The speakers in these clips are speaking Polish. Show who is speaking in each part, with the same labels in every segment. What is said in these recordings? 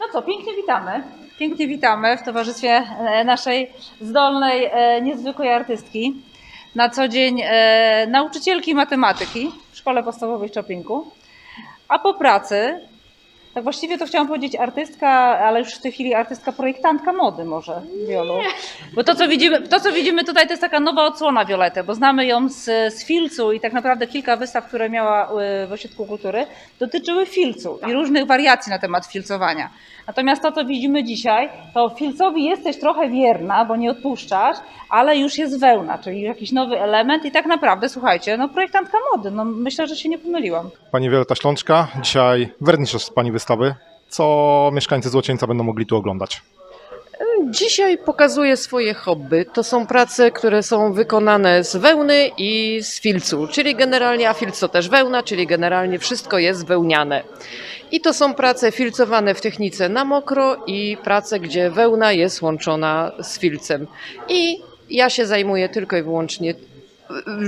Speaker 1: No co, pięknie witamy. Pięknie witamy w towarzystwie e, naszej zdolnej, e, niezwykłej artystki. Na co dzień e, nauczycielki matematyki w szkole podstawowej w Czopinku. A po pracy, tak właściwie to chciałam powiedzieć artystka, ale już w tej chwili artystka projektantka mody może, Wiolu. Bo to co, widzimy, to, co widzimy tutaj, to jest taka nowa odsłona Violety, bo znamy ją z, z Filcu i tak naprawdę kilka wystaw, które miała y, w Ośrodku Kultury, dotyczyły filcu i różnych wariacji na temat filcowania. Natomiast to, co widzimy dzisiaj, to filcowi jesteś trochę wierna, bo nie odpuszczasz, ale już jest wełna, czyli jakiś nowy element i tak naprawdę, słuchajcie, no projektantka mody, no myślę, że się nie pomyliłam.
Speaker 2: Pani Wioleta Ślączka, dzisiaj wernisaż z Pani wystawy. Co mieszkańcy Złocieńca będą mogli tu oglądać?
Speaker 3: Dzisiaj pokazuję swoje hobby. To są prace, które są wykonane z wełny i z filcu, czyli generalnie, a filc to też wełna, czyli generalnie wszystko jest wełniane. I to są prace filcowane w technice na mokro i prace, gdzie wełna jest łączona z filcem. I ja się zajmuję tylko i wyłącznie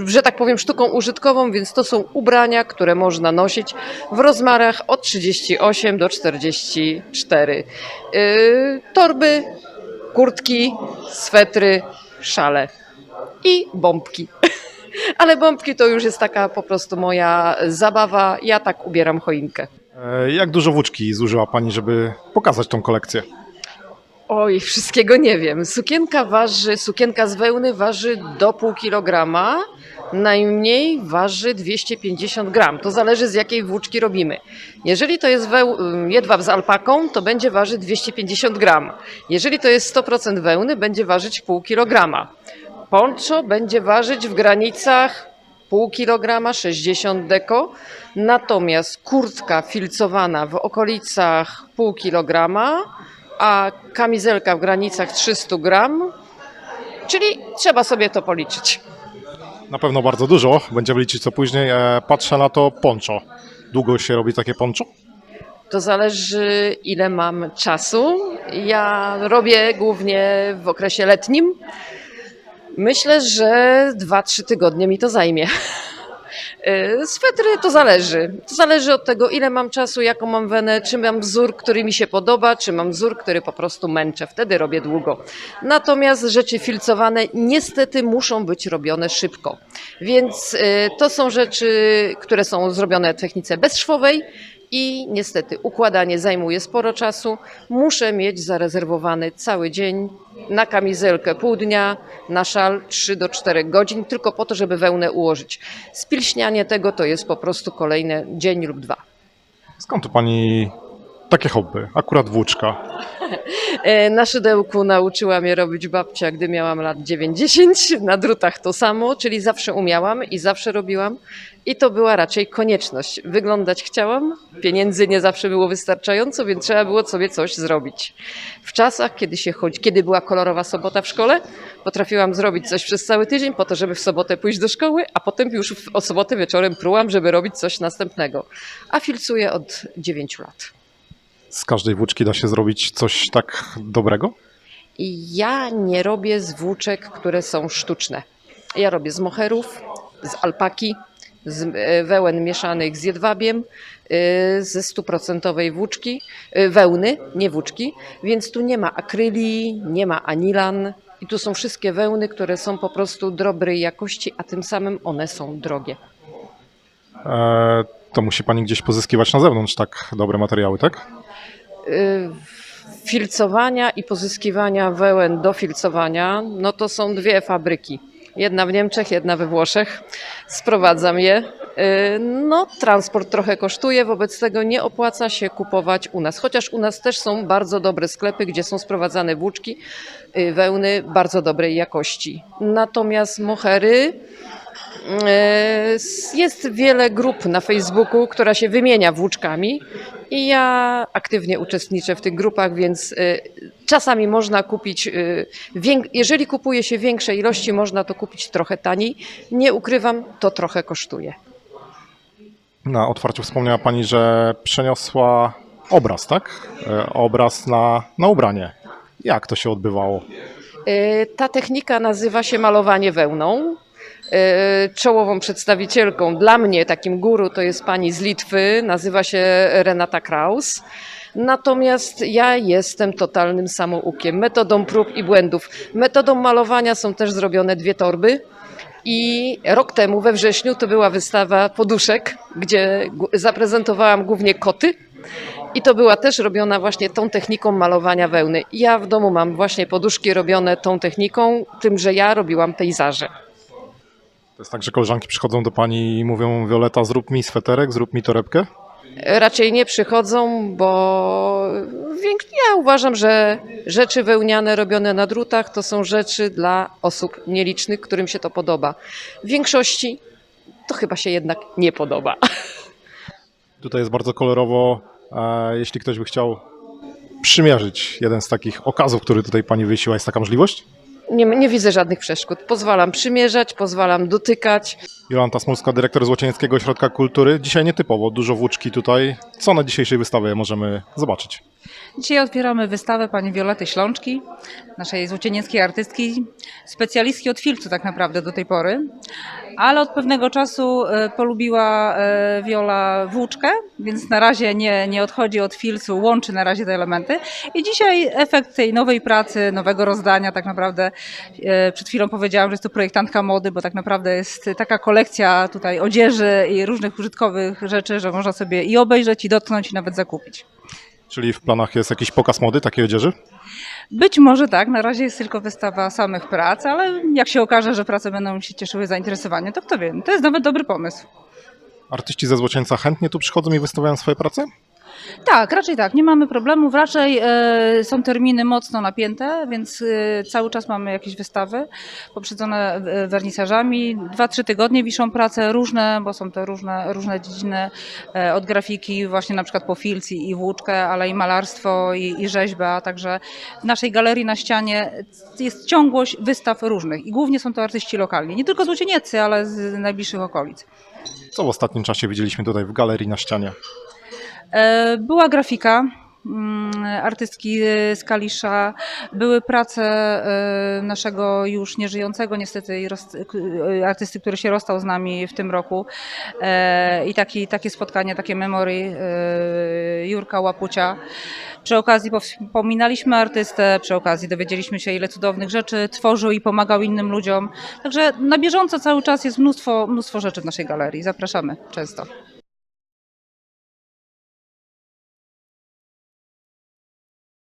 Speaker 3: że tak powiem, sztuką użytkową, więc to są ubrania, które można nosić w rozmiarach od 38 do 44. Yy, torby, kurtki, swetry, szale i bombki. Ale bombki to już jest taka po prostu moja zabawa. Ja tak ubieram choinkę.
Speaker 2: E, Jak dużo włóczki zużyła Pani, żeby pokazać tą kolekcję?
Speaker 3: Oj, wszystkiego nie wiem. Sukienka waży, sukienka z wełny waży do pół kilograma, najmniej waży 250 gram. To zależy z jakiej włóczki robimy. Jeżeli to jest weł, jedwab z alpaką, to będzie ważyć 250 gram. Jeżeli to jest 100% wełny, będzie ważyć pół kilograma. Poncho będzie ważyć w granicach pół kilograma, 60 deko, natomiast kurtka filcowana w okolicach pół kilograma, a kamizelka w granicach 300 gram, czyli trzeba sobie to policzyć.
Speaker 2: Na pewno bardzo dużo, będziemy liczyć co później. E, Patrzę na to poncho. Długo się robi takie poncho?
Speaker 3: To zależy, ile mam czasu. Ja robię głównie w okresie letnim. Myślę, że 2-3 tygodnie mi to zajmie. Y, Swetry to zależy. To zależy od tego, ile mam czasu, jaką mam wenę, czy mam wzór, który mi się podoba, czy mam wzór, który po prostu męczę. Wtedy robię długo. Natomiast rzeczy filcowane niestety muszą być robione szybko. Więc y, to są rzeczy, które są zrobione w technice bezszwowej i niestety układanie zajmuje sporo czasu. Muszę mieć zarezerwowany cały dzień na kamizelkę pół dnia, na szal 3 do 4 godzin, tylko po to, żeby wełnę ułożyć. Spilśnianie tego to jest po prostu kolejny dzień lub dwa.
Speaker 2: Skąd to Pani takie hobby? Akurat włóczka.
Speaker 3: E, Na szydełku nauczyła mnie robić babcia, gdy miałam lat 90. Na drutach to samo, czyli zawsze umiałam i zawsze robiłam. I to była raczej konieczność. Wyglądać chciałam, pieniędzy nie zawsze było wystarczająco, więc trzeba było sobie coś zrobić. W czasach, kiedy, się chodzi, kiedy była kolorowa sobota w szkole, potrafiłam zrobić coś przez cały tydzień po to, żeby w sobotę pójść do szkoły, a potem już o sobotę wieczorem prułam, żeby robić coś następnego. A filcuję od 9 lat.
Speaker 2: Z każdej włóczki da się zrobić coś tak dobrego?
Speaker 3: Ja nie robię z włóczek, które są sztuczne. Ja robię z moherów, z alpaki, z e, wełen mieszanych z jedwabiem, e, ze stuprocentowej włóczki, e, wełny, nie włóczki, więc tu nie ma akryli, nie ma anilan. I tu są wszystkie wełny, które są po prostu dobrej jakości, a tym samym one są drogie.
Speaker 2: E, To musi Pani gdzieś pozyskiwać na zewnątrz tak dobre materiały, tak?
Speaker 3: y, filcowania i pozyskiwania wełen do filcowania, no to są dwie fabryki. Jedna w Niemczech, jedna we Włoszech. Sprowadzam je. Y, No, transport trochę kosztuje, wobec tego nie opłaca się kupować u nas. Chociaż u nas też są bardzo dobre sklepy, gdzie są sprowadzane włóczki, y, wełny bardzo dobrej jakości. Natomiast mohery, Jest wiele grup na Facebooku, która się wymienia włóczkami i ja aktywnie uczestniczę w tych grupach, więc e, czasami można kupić, e, jeżeli kupuje się większe ilości, można to kupić trochę taniej. Nie ukrywam, to trochę kosztuje.
Speaker 2: Na otwarciu wspomniała Pani, że przeniosła obraz, tak? E, Obraz na, na ubranie. Jak to się odbywało?
Speaker 3: E, Ta technika nazywa się malowanie wełną. E, Czołową przedstawicielką dla mnie, takim guru, to jest pani z Litwy, nazywa się Renata Kraus. Natomiast ja jestem totalnym samoukiem, metodą prób i błędów. Metodą malowania są też zrobione dwie torby. I rok temu, we wrześniu, to była wystawa poduszek, gdzie zaprezentowałam głównie koty. I to była też robiona właśnie tą techniką malowania wełny. Ja w domu mam właśnie poduszki robione tą techniką, tym, że ja robiłam pejzaże.
Speaker 2: To jest tak, że koleżanki przychodzą do pani i mówią Wioleta zrób mi sweterek, zrób mi torebkę?
Speaker 3: Raczej nie przychodzą, bo ja uważam, że rzeczy wełniane robione na drutach to są rzeczy dla osób nielicznych, którym się to podoba. W większości to chyba się jednak nie podoba.
Speaker 2: Tutaj jest bardzo kolorowo. E, jeśli ktoś by chciał przymierzyć jeden z takich okazów, który tutaj pani wysiła, jest taka możliwość?
Speaker 3: Nie, nie widzę żadnych przeszkód. Pozwalam przymierzać, pozwalam dotykać.
Speaker 2: Jolanta Smolska, dyrektor Złocienieckiego Ośrodka Kultury. Dzisiaj nietypowo, dużo włóczki tutaj. Co na dzisiejszej wystawie możemy zobaczyć?
Speaker 1: Dzisiaj otwieramy wystawę pani Wiolety Ślączki, naszej złocienieckiej artystki, specjalistki od filcu tak naprawdę do tej pory, ale od pewnego czasu e, polubiła e, Wiola włóczkę, więc na razie nie, nie odchodzi od filcu, łączy na razie te elementy i dzisiaj efekt tej nowej pracy, nowego rozdania tak naprawdę, e, przed chwilą powiedziałam, że jest to projektantka mody, bo tak naprawdę jest taka kolekcja tutaj odzieży i różnych użytkowych rzeczy, że można sobie i obejrzeć, i dotknąć, i nawet zakupić.
Speaker 2: Czyli w planach jest jakiś pokaz mody takiej odzieży?
Speaker 1: Być może tak, na razie jest tylko wystawa samych prac, ale jak się okaże, że prace będą się cieszyły zainteresowaniem, to kto wie, to jest nawet dobry pomysł.
Speaker 2: Artyści ze Złocieńca chętnie tu przychodzą i wystawiają swoje prace?
Speaker 1: Tak, raczej tak, nie mamy problemów, raczej e, są terminy mocno napięte, więc e, cały czas mamy jakieś wystawy poprzedzone e, wernisażami. Dwa, trzy tygodnie wiszą prace różne, bo są to różne, różne dziedziny, e, od grafiki właśnie na przykład po filc i włóczkę, ale i malarstwo i, i rzeźba, także w naszej galerii na ścianie jest ciągłość wystaw różnych i głównie są to artyści lokalni, nie tylko złocienieccy, ale z najbliższych okolic.
Speaker 2: Co w ostatnim czasie widzieliśmy tutaj w galerii na ścianie?
Speaker 1: E, Była grafika mm, artystki e, z Kalisza, były prace e, naszego już nieżyjącego niestety artysty, który się rozstał z nami w tym roku i taki, takie spotkanie, takie memory Jurka Łapucia. Przy okazji wspominaliśmy artystę, przy okazji dowiedzieliśmy się ile cudownych rzeczy tworzył i pomagał innym ludziom. Także na bieżąco cały czas jest mnóstwo, mnóstwo rzeczy w naszej galerii. Zapraszamy często.